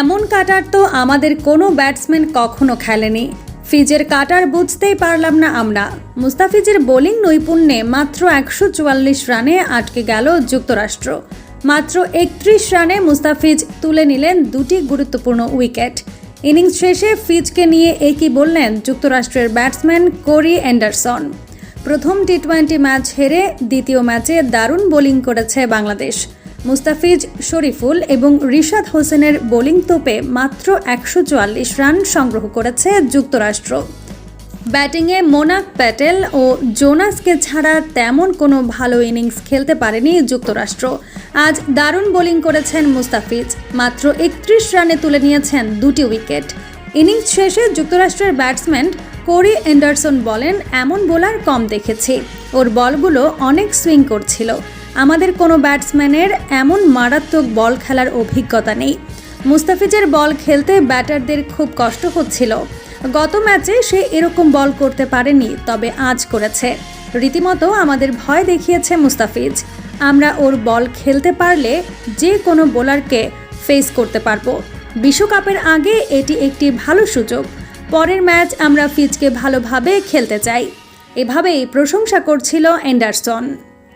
এমন কাটার তো আমাদের কোনো ব্যাটসম্যান কখনো খেলেনি। ফিজের কাটার বুঝতেই পারলাম না আমরা। মুস্তাফিজের বোলিং নৈপুণ্যে মাত্র একশো চুয়াল্লিশ রানে আটকে গেল যুক্তরাষ্ট্র। মাত্র একত্রিশ রানে মুস্তাফিজ তুলে নিলেন দুটি গুরুত্বপূর্ণ উইকেট। ইনিংস শেষে ফিজকে নিয়ে একই বললেন যুক্তরাষ্ট্রের ব্যাটসম্যান কোরি অ্যান্ডারসন। প্রথম টি টোয়েন্টি ম্যাচ হেরে দ্বিতীয় ম্যাচে দারুণ বোলিং করেছে বাংলাদেশ। মুস্তাফিজ শরীফুল এবং রিশাদ হোসেনের বোলিং তোপে মাত্র একশো চুয়াল্লিশ রান সংগ্রহ করেছে যুক্তরাষ্ট্র। ব্যাটিংয়ে মোনাক প্যাটেল ও জোনাসকে ছাড়া তেমন কোনো ভালো ইনিংস খেলতে পারেনি যুক্তরাষ্ট্র। আজ দারুণ বোলিং করেছেন মুস্তাফিজ। মাত্র একত্রিশ রানে তুলে নিয়েছেন দুটি উইকেট। ইনিংস শেষে যুক্তরাষ্ট্রের ব্যাটসম্যান কোরি অ্যান্ডারসন বলেন, এমন বোলার কম দেখেছি। ওর বলগুলো অনেক সুইং করছিল। আমাদের কোনো ব্যাটসম্যানের এমন মারাত্মক বল খেলার অভিজ্ঞতা নেই। মুস্তাফিজের বল খেলতে ব্যাটারদের খুব কষ্ট হচ্ছিল। গত ম্যাচে সে এরকম বল করতে পারেনি, তবে আজ করেছে। রীতিমতো আমাদের ভয় দেখিয়েছে মুস্তাফিজ। আমরা ওর বল খেলতে পারলে যে কোনো বোলারকে ফেস করতে পারব। বিশ্বকাপের আগে এটি একটি ভালো সুযোগ। পরের ম্যাচ আমরা ফিজকে ভালোভাবে খেলতে চাই। এভাবেই প্রশংসা করছিল অ্যান্ডারসন।